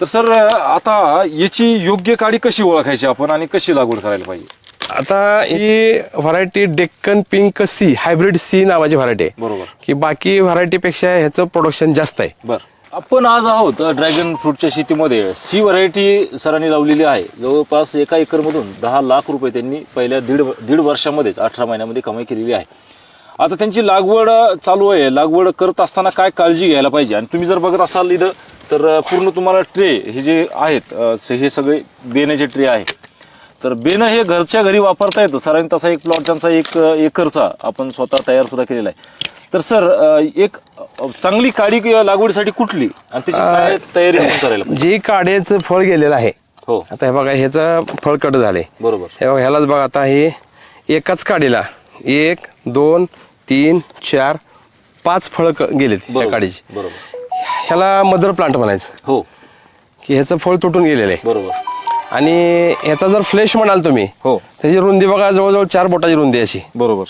तर सर आता याची योग्य काडी कशी ओळखायची आपण आणि कशी लागवड करायला पाहिजे? आता ही variety Deccan pink C hybrid C नावाची व्हरायटी आहे. बरोबर. की बाकी व्हरायटीपेक्षा ह्याचं प्रोडक्शन जास्त आहे. बर. आपण आज आहोत ड्रॅगन फ्रूटच्या शेतीमध्ये. सी व्हरायटी सरांनी लावलेली आहे. जवळपास एका एकरमधून दहा लाख रुपये त्यांनी पहिल्या दीड दीड वर्षामध्येच अठरा महिन्यामध्ये कमाई केलेली आहे. आता त्यांची लागवड चालू आहे. लागवड करत असताना काय काळजी घ्यायला पाहिजे? आणि तुम्ही जर बघत असाल इथं तर पूर्ण तुम्हाला ट्रे हे जे आहेत अ, हे सगळे बेण्याचे ट्रे आहे तर बेनं हे घरच्या घरी वापरता येतं. सरांनी तसा एक प्लॉट त्यांचा एक अ, एकरचा आपण स्वतः तयार सुद्धा केलेला आहे. तर सर अ, एक अ, चांगली काडी किंवा लागवडीसाठी कुठली? आणि त्याची काय तयारी आपण करायला पाहिजे? जे काड्याचं फळ गेलेलं आहे. हो. आता हे बघा ह्याचं फळ कट झालंय. बरोबर. हे बघा ह्यालाच बघा आता हे एकाच काडीला एक दोन तीन चार पाच फळं क- गेलेत ह्या बरोबर काडीची. बरोबर. ह्याला मदर प्लांट म्हणायचं. हो. की ह्याचं फळ तुटून गेलेलं आहे. बरोबर. आणि ह्याचा जर फ्लेश म्हणाल तुम्ही हो. त्याची रुंदी बघा जवळजवळ चार बोटाची रुंदी अशी. बरोबर.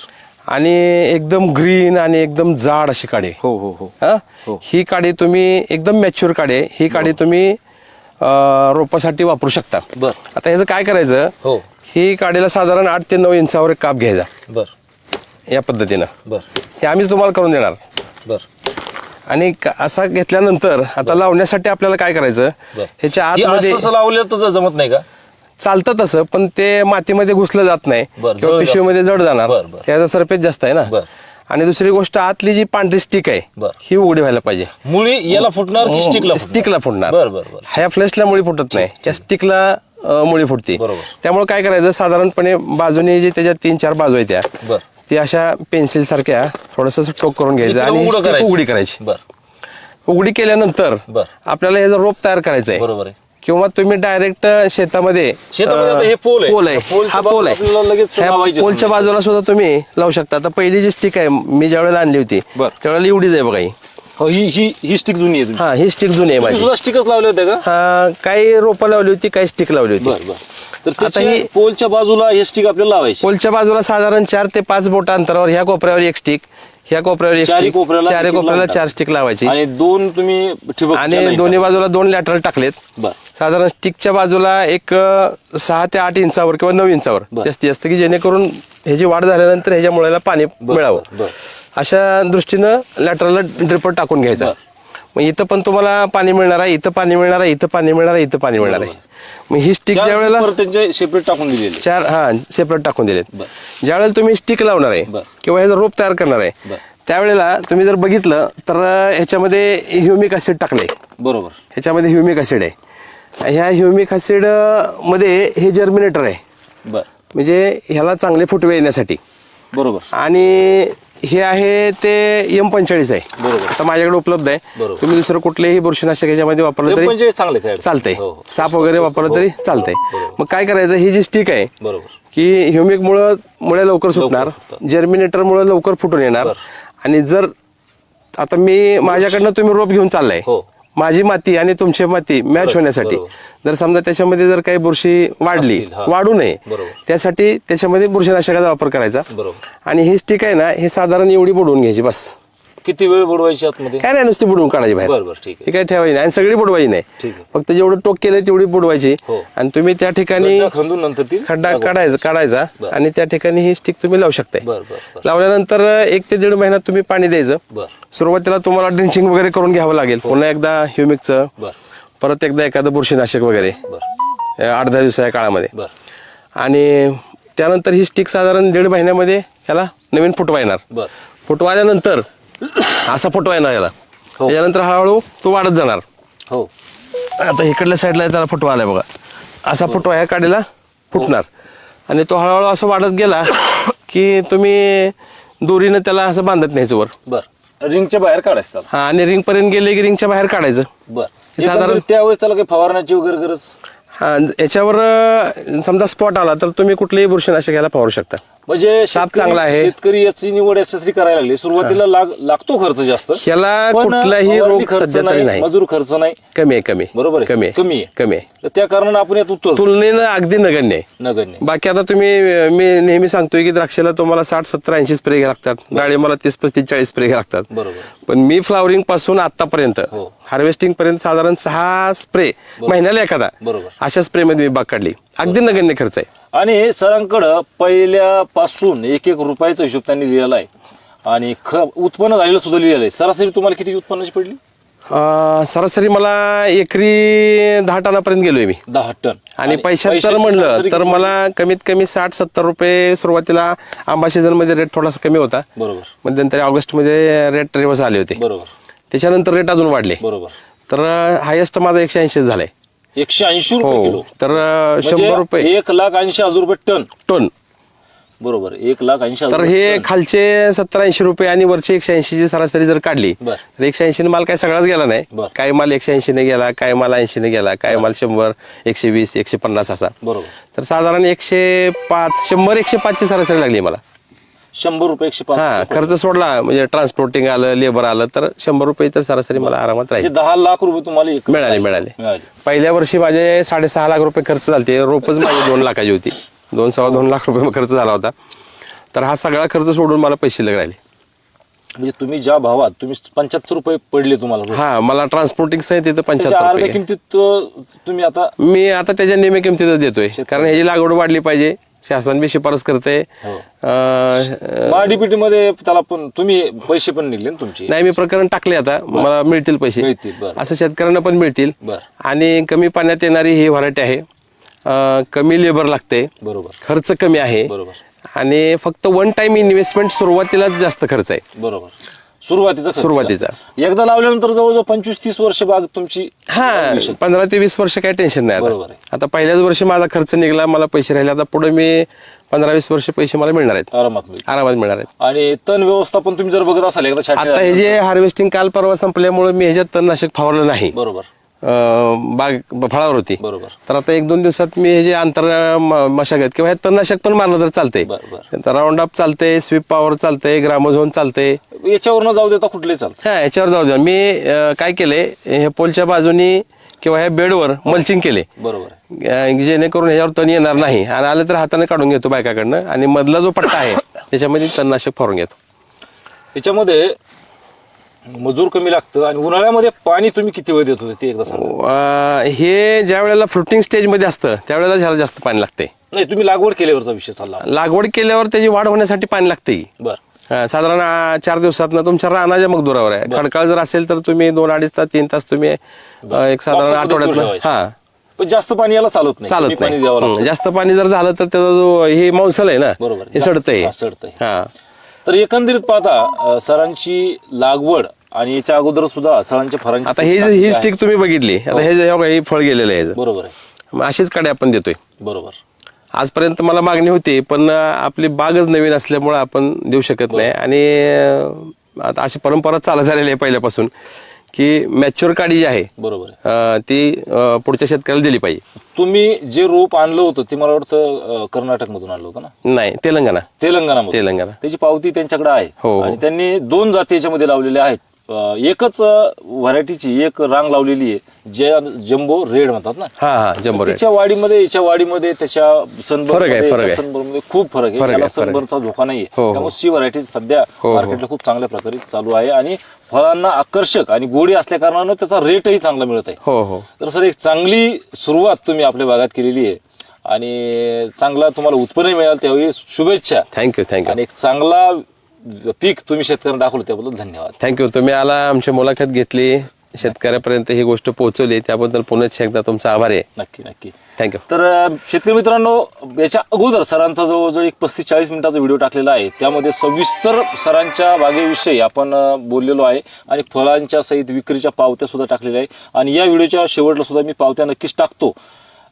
आणि एकदम ग्रीन आणि एकदम जाड अशी काडी. आहे. हो हो हो. हा? हो. ही काडी तुम्ही एकदम मॅच्युअर काडी आहे. ही काडी तुम्ही अं, रोपासाठी वापरू शकता. बर. आता ह्याचं काय करायचं? हो. ही काडीला साधारण आठ ते नऊ इंचावर एक काप घ्यायचा. बर. या पद्धतीनं. बर. हे आम्हीच तुम्हाला करून देणार. बर. आणि क- असा घेतल्यानंतर आता लावण्यासाठी आपल्याला काय करायचं? ह्याच्या ही आतमध्ये असं लावलं तर जमत नाही का? चालतं तसं पण ते मातीमध्ये घुसलं जात नाही. बर, किंवा जड पिशवीमध्ये जड जाणार. बर, बर. त्याचा सरफेस जास्त आहे ना? बर. आणि दुसरी गोष्ट आतली जी पांढरी स्टिक आहे बर. ही उघडी व्हायला पाहिजे. मुळी याला फुटणार की स्टिकला फुटणार? स्टिकला फुटणार. बर बर बर. ह्या फ्लेशला मुळी फुटत नाही. त्या स्टिकला अं, मुळी फुटते. बरोबर. त्यामुळे काय करायचं? साधारणपणे बाजूने जे त्याच्या तीन चार बाजू आहेत त्या बर. ती अशा पेन्सिल सारख्या थोडस टोक करून घ्यायचं आणि उघडं करायचं. उघडी केल्यानंतर बर. आपल्याला ह्याचा रोप तयार करायचा आहे बरोबर आहे किंवा तुम्ही डायरेक्ट शेतामध्ये हे पोल आहे. हा पोल आहे पोलच्या. बाजूला सुद्धा तुम्ही लावू शकता आता पहिली जी स्टिक आहे मी ज्या वेळेला आणली होती. त्यावेळेला एवढीच आहे बघा ही हो ही स्टिक जुनी आहे तुमची. हा ही स्टिक जुनी आहे तुम्ही माझी. सुद्धा स्टिकच लावले होते का? हा काही रोपं लावली होती काही स्टिक लावली होती. बर बर. तर आता त्याची ही- पोलच्या बाजूला हे स्टिक आपल्याला लावायची. पोलच्या बाजूला साधारण चार ते पाच बोट अंतरावर ह्या कोपऱ्यावर एक स्टिक ह्या कोपऱ्यावर एक स्टिक कोपऱ्याला चारही एक कोपऱ्याला लावून चार स्टिक लावायची. आणि दोन तुम्ही ठिबक आणि दोन्ही बाजूला दोन लॅटरल टाकलेत. बर. साधारण स्टिकच्या बाजूला एक अ, सहा ते आठ इंचावर किंवा नऊ इंचावर बर. जास्तीत जास्त की जेणेकरून ह्याची वाढ झाल्यानंतर ह्याच्या मुळाला पाणी मिळावं. बर. अशा दृष्टीनं लॅटरला ड्रिपर टाकून घ्यायचा. बर. मग इथं पण तुम्हाला पाणी मिळणार आहे इथं पाणी मिळणार आहे इथं पाणी मिळणार आहे इथं पाणी मिळणार आहे. मग ही स्टिक ज्या वेळेला त्यांचे सेपरेट टाकून दिलेले. चार हा सेपरेट टाकून दिलेत. बर. ज्या वेळेला तुम्ही स्टिक लावणार आहे बर. किंवा ह्याचा रोप तयार करणार आहे बर. त्यावेळेला तुम्ही जर बघितलं तर ह्याच्यामध्ये ह्युमिक ऍसिड टाकलंय. बरोबर. ह्याच्यामध्ये ह्युमिक ऍसिड आहे. ह्या ह्युमिक ऍसिडमध्ये हे जर्मिनेटर आहे. बर. म्हणजे ह्याला चांगले फुटवे येण्यासाठी. बरोबर. आणि हे आहे ते एम पंचेचाळीस आहे बरोबर. आता माझ्याकडे उपलब्ध आहे बरोबर. तुम्ही दुसरं कुठलेही बुरशीनाशक याच्यामध्ये वापरलं तरी म्हणजे चांगले चालतंय हो, हो. साप वगैरे वापरलं तरी चालतंय बरोबर. मग काय करायचं ही जी स्टिक आहे बरोबर की ह्युमिक मुळे मुळे लवकर सुटणार. जर्मिनेटर मुळे लवकर फुटून येणार. आणि जर आता मी माझ्याकडनं तुम्ही रोप घेऊन चाललाय हो. माझी माती आणि तुमची माती मॅच होण्यासाठी. जर समजा त्याच्यामध्ये जर काही बुरशी वाढली. वाढू नये. त्यासाठी त्याच्यामध्ये बुरशीनाशकाचा वापर करायचा आणि ही स्टिक आहे ना हे साधारण एवढी बुडवून घ्यायची बस किती वेळ बुडवायची आतमध्ये? काय नाही नुसती बुडवून काढायची बाहेर. बरं बरं ठीक हे आहे काय ठेवायची नाही. आणि सगळी बुडवायची नाही. ठीक आहे. फक्त जेवढं टोक केलंय तेवढी बुडवायची. हो. आणि तुम्ही त्या ठिकाणी खड्डा खंदून नंतर ती खड्डा लागवड. काढायचा काढायचा. बरं. आणि त्या ठिकाणी ही स्टिक तुम्ही लावू शकताय. बर बर बर. लावल्यानंतर एक ते दीड महिन्यात तुम्ही पाणी द्यायचं. बर. सुरुवातीला तुम्हाला ड्रिंचिंग वगैरे करून घ्यावं लागेल. पुन्हा एकदा ह्युमिकचं बर. परत एकदा एखादं बुरशीनाशक वगैरे. बर. अं, आठ दहा दिवसाच्या काळामध्ये. बर. आणि त्यानंतर ही स्टिक साधारण दीड महिन्यामध्ये ह्याला नवीन फुटवा येणार. बर. फुटवा आल्यानंतर असा फुटवा येणार याला. हो. त्याच्यानंतर हळूहळू तो वाढत जाणार. हो. आता इकडल्या साईडला त्याला फुटवा आलाय बघा. असा फुटवा ह्या काडीला फुटणार. आणि तो हळूहळू असं वाढत गेला की तुम्ही दोरीनं त्याला असं बांधत न्यायचं वर बर. रिंगच्या बाहेर काढायचं त्याला. हा आणि रिंग पर्यंत गेले की रिंगच्या बाहेर काढायचं. बर. साधारण- त्यावेळेस त्याला काही फवारण्याची वगैरे गरज? हा याच्यावर अं, समजा स्पॉट आला तर तुम्ही कुठलेही बुरशीनाशक याला फवारू शकता. म्हणजे साप शेतकरी- चांगला आहे. शेतकरी याची निवड याच्यासाठी करायला लागले. सुरुवातीला लाग लागतो खर्च जास्त. ह्याला पण कुठलाही फवारणी रोग खर्च सध्या तरी नाही मजूर खर्च नाही. कमी आहे कमी. बरोबर आहे. कमी आहे कमी आहे. कमी आहे. तर त्या कारणाने आपण यात उत्तर तुलनेनं अगदी नगण्य आहे. नगण्य बाकी आता तुम्ही अं, मी नेहमी सांगतोय की द्राक्षाला तुम्हाला साठ सत्तर ऐंशी स्प्रे लागतात. डाळिंबाला तीस पस्तीस चाळीस स्प्रे लागतात. बरोबर. पण मी फ्लावरिंगपासून आतापर्यंत हो. हार्वेस्टिंग पर्यंत साधारण सहा स्प्रे महिन्याला एखादा. बरोबर. अशा स्प्रे मध्ये मी बाग काढली. अगदी नगण्य खर्च आहे. आणि सरांकडं पहिल्यापासून एक एक रुपयाचा हिशोब त्यांनी लिहिलेला आहे. आणि ख उत्पन्न झालेलं सुद्धा लिहिलेलं आहे. सरासरी तुम्हाला किती उत्पन्नाची पडली? अं, सरासरी मला एकरी दहा टनापर्यंत गेलोय मी. दहा टन. आणि पैशात पैशाची म्हणलं सरासरी तर किती? मला कमीत कमी साठ सत्तर रुपये सुरुवातीला आंबा सीझनमध्ये रेट थोडासा कमी होता. बरोबर. मध्यंतरी ऑगस्टमध्ये रेट रिवर्स आले होते. बरोबर. त्याच्यानंतर रेट अजून वाढले. बरोबर. तर हायेस्ट माझा एकशे ऐंशी झालाय. एकशे ऐंशी रुपये किलो. हो तर अं, शंभर म्हणजे रुपये. एक लाख ऐंशी हजार रुपये टन. टन. बरोबर एक लाख ऐंशी हजार तर रुपये हे. खालचे सत्तर ऐंशी रुपये आणि वरचे एकशे ऐंशी ची सरासरी जर काढली बर. तर एकशे ऐंशी माल काय सगळाच गेला नाही. काय माल एकशे ऐंशी ने गेला काय माल ऐंशी ने गेला काय माल शंभर एकशे वीस एकशे पन्नास असा. बरोबर. तर साधारण एकशे पाच शंभर एकशे पाच ची सरासरी लागली मला. शंभर रुपये एकशे पाच हा. खर्च सोडला म्हणजे ट्रान्सपोर्टिंग आलं लेबर आलं तर शंभर रुपये तर सरासरी मला आरामात म्हणजे राहील. दहा लाख रुपये तुम्हाला एक- मिळाले मिळाले. मिळाले. पहिल्या वर्षी माझे साडेसहा लाख रुपये खर्च झाले रोपच माझी दोन लाखाची होती. दोन सव्वा दोन लाख रुपये खर्च झाला होता. तर हा सगळा खर्च सोडून मला पैसे शिल्लक राहिले. म्हणजे तुम्ही ज्या भावात तुम्ही पंच्याहत्तर रुपये पडले तुम्हाला. हा मला ट्रान्सपोर्टिंग सहित त्याच्या पंच्याहत्तर अर्ध्या रुपये. किमतीत अं, तुम्ही आता मी आता त्याच्या निम्या किमतीतच देतोय. कारण ह्याची लागवड वाढली पाहिजे. शासन बी शिफारस करते. हो. अं, डीपीटी मध्ये त्याला पण तुम्ही पैसे पण निघले ना तुमचे? नाही मी प्रकरण टाकले आता. मला मिळतील पैसे. मिळतील, बरं. असं शेतकऱ्यांना पण मिळतील. बरं. आणि कमी पाण्यात येणारी ही व्हरायटी आहे. अं, कमी लेबर लागते. बरोबर. खर्च कमी आहे. बरोबर. आणि फक्त वन टाइम इन्व्हेस्टमेंट सुरुवातीलाच जास्त खर्च आहे. बरोबर. सुरुवातीचा खर्च सुरुवातीचा. जास्त. एकदा लावल्यानंतर जवळजवळ पंचवीस तीस वर्ष बाग तुमची हा शकते. पंधरा ते वीस वर्ष काही टेन्शन नाही बरोबर आता आहे. आता पहिल्याच वर्षी माझा खर्च निघाला मला पैसे राहिले. आता पुढे मी पंधरा वीस वर्ष पैसे मला मिळणार आहेत. आरामात मिळते आरामात मिळणार आहेत. आणि तण व्यवस्थापन तुम्ही जर बघत असाल एकदा आता हे जे हार्वेस्टिंग काल परवा संपल्यामुळे मी ह्याच्यात तणनाशक फवारलं नाही. बरोबर. अं, बाग फळावर होती. बरोबर. तर आता एक दोन दिवसात मी हे जे आंतर म- मशागत किंवा हे तणनाशक पण मारलं तर चालतंय. बरं, राऊंड अप चालतंय स्वीप पॉवर चालतंय ग्रामोझोन चालतंय. याच्यावरनं जाऊ देता कुठले चालतं. हा याच्यावर जाऊ द्या मी अं, काय केलंय हे पोलच्या बाजूनी किंवा ह्या बेडवर मल्चिंग केले बरोबर अं, जेणेकरून ह्याच्यावर तण येणार नाही. आणि आलं तर हाताने काढून घेतो बायकाकडनं. आणि मधला जो पट्टा आहे त्याच्यामध्ये तणनाशक फवारून घेतो. याच्यामध्ये मजूर कमी लागतं आणि उन्हाळ्यामध्ये पाणी तुम्ही किती वेळ देत होते ते एकदा सांगा. अं, हे ज्या वेळेला फ्रुटिंग स्टेजमध्ये असतं त्यावेळेला ह्याला जास्त पाणी लागते नाही तुम्ही लागवड केल्यावरचा विषय चालला. लागवड केल्यावर त्याची वाढ होण्यासाठी पाणी लागते बर. हा, साधारण चार दिवसात तुमच्या रानाच्या मग दुरावर आहे खडकाळ जर असेल तर तुम्ही दोन अडीच तास तीन तास तुम्ही अ, एक साधारण दूर आठवड्यात ठेवायचं. हा. पण जास्त पाणी याला चालत नाही. कमी चालत पाणी नाही द्यावं हं, जास्त पाणी जर झालं तर त्याचा जो हे मौसल आहे ना बरोबर. हे जास्त- सडतंय हा, सडतंय. हा. तर एकंदरीत पाहता अं, सरांची लागवड आणि याच्या अगोदर सुद्धा सरांच्या फरांची आता ही ही स्टिक तुम्ही बघितली. आता हे जे- हे बघा, हे फळ गेलेलं आहे. बरोबर आहे. मग अशीच काड्या आपण देतोय. बरोबर. आजपर्यंत मला मागणी होती पण आपली बागच नवीन असल्यामुळे आपण देऊ शकत नाही. आणि अ, आता अशी परंपरा चालत झालेली आहे पहिल्यापासून की मॅच्युअर काडी जी आहे बरोबर ती पुढच्या शेतकऱ्याला दिली पाहिजे. तुम्ही जे रोप आणलं होतं ते मला वाटतं कर्नाटक मधून आणलं होतं ना? नाही तेलंगणा. तेलंगणामध्ये तेलंगणा. त्याची पावती त्यांच्याकडे आहे. हो. आणि त्यांनी दोन जाती याच्यामध्ये लावलेल्या आहेत. एकच व्हरायटीची एक रांग लावलेली आहे जे जम्बो रेड म्हणतात ना हा हा जम्बो रेड त्याच्या वाढीमध्ये याच्या वाढीमध्ये त्याच्या फरक आहे, फरक आहे. सनबर्नमध्ये खूप फरक आहे त्याला. सनबर्नचा धोका नाहीये हो, हो. त्यामुळे सी व्हरायटी सध्या हो. मार्केटला खूप चांगल्या प्रकारे चालू आहे आणि फळांना आकर्षक आणि गोडी असल्या कारणानं त्याचा रेटही चांगला मिळत आहे हो हो तर सर एक चांगली सुरुवात तुम्ही आपल्या भागात केलेली आहे आणि चांगला तुम्हाला उत्पन्न मिळाल त्यावेळी शुभेच्छा थँक्यू थँक्यू आणि एक चांगला पीक तुम्ही शेतकऱ्यांना दाखवलं त्याबद्दल धन्यवाद. थँक्यू तुम्ही आला आमची मुलाखत घेतली शेतकऱ्यापर्यंत ही गोष्ट पोहोचवली त्याबद्दल पुन्हा एकदा तुमचा आभार आहे. नक्की नक्की. थँक्यू तर शेतकरी मित्रांनो याच्या अगोदर सरांचा जवळजवळ एक पस्तीस चाळीस मिनिटाचा व्हिडिओ टाकलेला आहे. त्यामध्ये सविस्तर सरांच्या बागेविषयी आपण बोललेलो आहे आणि फळांच्या सहित विक्रीच्या पावत्या सुद्धा टाकलेल्या आहे. आणि या व्हिडिओच्या शेवटला सुद्धा मी पावत्या नक्कीच टाकतो.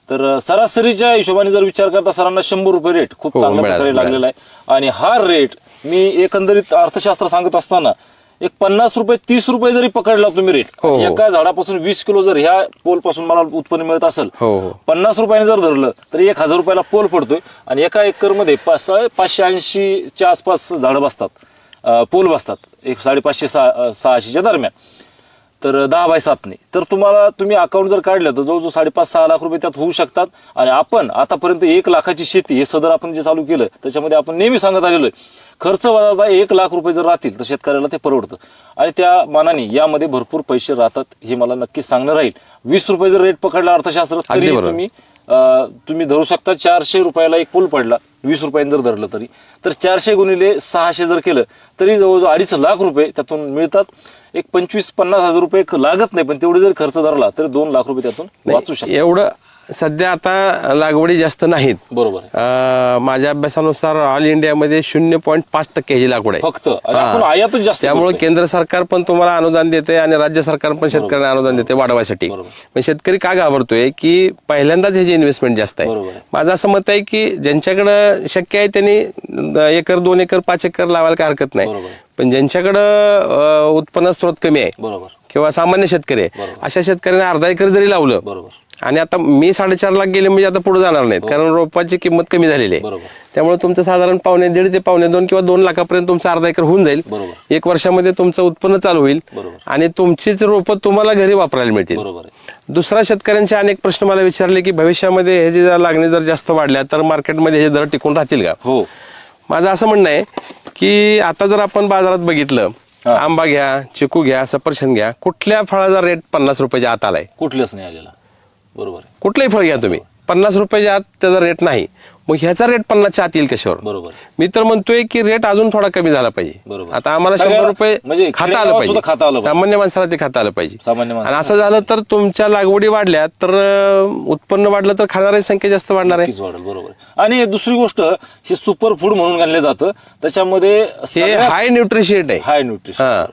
तर सरासरीच्या हिशोबाने जर विचार करता सरांना शंभर रुपये रेट खूप हो, चांगल्या मिळाला, प्रकारे. लागलेला आहे आणि हा रेट मी एकंदरीत अर्थशास्त्र सांगत असताना एक पन्नास रुपये तीस रुपये जरी पकडला तुम्ही रेट हो, हो. एका झाडापासून वीस किलो जर ह्या पोलपासून मला उत्पन्न मिळत असेल हो हो पन्नास रुपयाने जर धरलं तर एक हजार रुपयाला पोल पडतोय आणि एका एकरमध्ये पाच पाचशे ऐंशीच्या आसपास झाडं बसतात अं, पोल बसतात एक साडेपाचशे सहा सहाशेच्या दरम्यान तर दहा बाय सातने तर तुम्हाला तुम्ही अकाउंट जर काढलं तर जवळजवळ साडेपाच सहा लाख रुपये त्यात होऊ शकतात. आणि आपण आतापर्यंत एक लाखाची शेती हे सदर आपण जे चालू केलं त्याच्यामध्ये आपण नेहमी सांगत आलेलो आहे. खर्च वजा एक लाख रुपये जर राहतील तर शेतकऱ्याला ते परवडतं. आणि त्या मानाने यामध्ये भरपूर पैसे राहतात हे मला नक्कीच सांगणं राहील. वीस रुपये जर रेट पकडला अर्थशास्त्रात. तुम्ही तुम्ही धरू शकता. चारशे रुपयाला एक पूल पडला. वीस रुपयांनी जर धरलं तरी. तर चारशे गुणिले सहाशे जर केलं तरी जवळजवळ अडीच लाख रुपये त्यातून मिळतात. एक पंचवीस पन्नास हजार रुपये लागत नाही पण तेवढे जर खर्च धरला तर दोन लाख रुपये त्यातून वाचू शकतात. एवढं सध्या आता लागवडी जास्त नाहीत बरोबर आहे अं, माझ्या अभ्यासानुसार ऑल इंडियामध्ये शून्य पॉईंट पाच टक्के ह्याची लागवड आहे फक्त आणि हा. आयातच जास्त त्यामुळे करतोय. केंद्र सरकार पण तुम्हाला अनुदान देते आणि राज्य सरकार पण शेतकऱ्यांना अनुदान देते वाढवायसाठी बरोबर. पण शेतकरी का घाबरतोय की पहिल्यांदाच ह्याची इन्व्हेस्टमेंट जास्त आहे बरोबर आहे. माझं असं मत आहे की ज्यांच्याकडं शक्य आहे त्यांनी एकर दोन एकर पाच एकर लावायला काय हरकत नाही बरोबर. पण ज्यांच्याकडं अं, उत्पन्न स्रोत कमी आहे बरोबर किंवा सामान्य शेतकरी आहे बरोबर. अशा शेतकऱ्यांना अर्धा एकर जरी लावलं बरोबर आणि आता मी साडेचार लाख गेले म्हणजे आता पुढे जाणार नाहीत. कारण रोपाची किंमत कमी झालेली आहे. त्यामुळे तुमचं साधारण पावणे दीड ते पावणे दोन किंवा दोन लाखापर्यंत तुमचा अर्धा एकर होऊन जाईल. एक वर्षामध्ये तुमचं उत्पन्न चालू होईल. आणि तुमचीच रोपं तुम्हाला घरी वापरायला मिळतील. दुसरा शेतकऱ्यांचे अनेक प्रश्न मला विचारले की भविष्यामध्ये हे जे जर लागणी जर जास्त वाढल्या तर मार्केटमध्ये हे दर टिकून राहतील का? हो. माझं असं म्हणणं आहे की आता जर आपण बाजारात बघितलं हा. आंबा घ्या चिकू घ्या सफरचंद घ्या कुठल्या फळाचा रेट पन्नास रुपयाच्या आत आलाय? कुठलेच नाही आलेला. बरोबर आहे. कुठलंही फळ घ्या तुम्ही. पन्नास रुपयाच्या आत त्याचा रेट नाही. मग ह्याचा रेट पन्नासच्या आत येईल कशावर? बरोबर. आहे. मी तर म्हणतोय की रेट अजून थोडा कमी झाला पाहिजे. बरोबर. आता आम्हाला सगळ्या- शंभर रुपये म्हणजे खाता आलं खेडेगावात पाहिजे. सुद्धा खाता आलं पाहिजे. सामान्य माणसाला ते खाता आलं पाहिजे. सामान्य माणसाला. आणि असं झालं तर तुमच्या लागवडी वाढल्या तर अं, उत्पन्न वाढलं तर खाणाऱ्याची संख्या जास्त वाढणार आहे. नक्कीच वाढेल बरोबर आहे. आणि दुसरी गोष्ट हे सुपर फूड म्हणून गणलं जातं. त्याच्यामध्ये हे हाय न्यूट्रिशिएट आहे. हाय न्यूट्रिशन हा.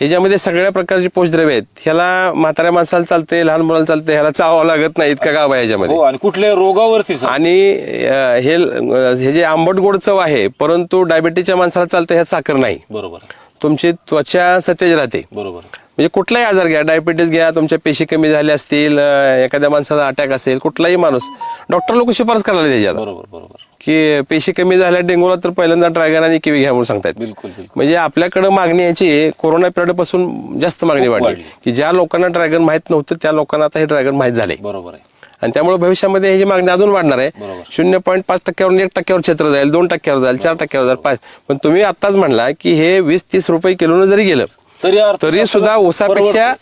ह्याच्यामध्ये सगळ्या प्रकारचे पोषद्रव्य आहेत. ह्याला म्हाताऱ्या माणसाला चालते लहान मुलाला चालते ह्याला चावावं लागत नाही इतका गाव आहे ह्याच्यामध्ये. हो आणि कुठल्या रोगावरती आणि अं, हे हे जे आंबट गोड चव आहे परंतु डायबिटीसच्या माणसाला चालतं ह्यात साखर नाही. बरोबर. तुमची त्वचा सतेज राहते. बरोबर. म्हणजे कुठलाही आजार घ्या डायबिटीस घ्या तुमच्या पेशी कमी झाल्या असतील अं, एखाद्या माणसाला अटॅक असेल कुठलाही माणूस डॉक्टर लोक शिफारस करायला त्याच्यात. बरोबर बरोबर. की पेशी कमी झाल्या डेंगूला तर पहिल्यांदा ड्रॅगन आणि किवी घ्या म्हणून सांगतायत. बिलकुल म्हणजे आपल्याकडे मागणी याची कोरोना पिरियडपासून जास्त मागणी वाढली. की ज्या लोकांना ड्रॅगन माहीत नव्हतं त्या लोकांना आता हे ड्रॅगन माहीत झाले बरोबर आहे. आणि त्यामुळे भविष्यामध्ये ह्याची मागणी अजून वाढणार आहे. शून्य पॉईंट पाच टक्क्यावरून एक टक्क्यावर क्षेत्र जाईल दोन टक्क्यावर जाईल चार टक्क्यावर जाईल पाच. पण तुम्ही आताच म्हणला की हे वीस तीस रुपये किलोनं जरी गेलं तरी तरी सुद्धा ऊसापेक्षा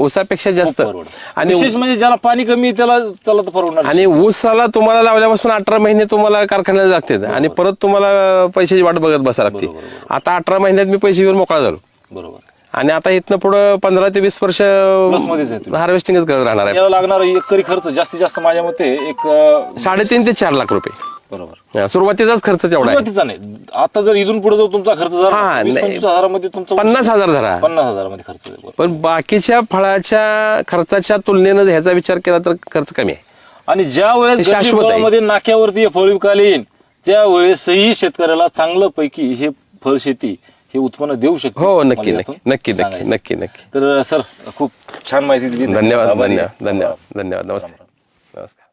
ऊसापेक्षा जास्त. आणि विशेष म्हणजे ज्याला पाणी कमी आहे त्याला त्याला तर परवडणार आणि ऊसाला तुम्हाला लावल्यापासून अठरा महिने तुम्हाला कारखान्याला लागतात आणि परत तुम्हाला पैशाची वाट बघत बसा लागते. आता अठरा महिन्यात मी पैसे घेऊन मोकळा झालो. बरोबर. आणि आता इथनं पुढं पंधरा ते वीस वर्ष मध्येच आहे तुम्ही. हार्वेस्टिंगच करत राहणार आहे याला लागणारा एकरी खर्च जास्तीत जास्त माझ्या मते एक अं, साडेतीन ते चार लाख रुपये बरोबर हा, सुरुवातीचाच खर्च तेवढा आहे सुरुवातीचा नाही आता जर इथून पुढे जर तुमचा खर्च झाला वीस नाही. पंचवीस हजारामध्ये तुमचा पन्नास हजार धरा पन्नास हजारामध्ये खर्च आहे. पण बाकीच्या फळाच्या खर्चाच्या तुलनेनं ह्याचा विचार केला तर खर्च कमी आहे आणि ज्या वेळेस हे शाश्वत आहे. मध्ये नाक्यावरती हे फळ विकायला येईल त्या वेळेसही शेतकऱ्याला चांगलं पैकी हे फळ शेती हे उत्पन्न देऊ शकते हो नक्की नक्की नक्की नक्की. नक्की नक्की. तर सर खूप छान माहिती दिली. धन्यवाद. धन्यवाद धन्यवाद धन्यवाद नमस्ते नमस्कार.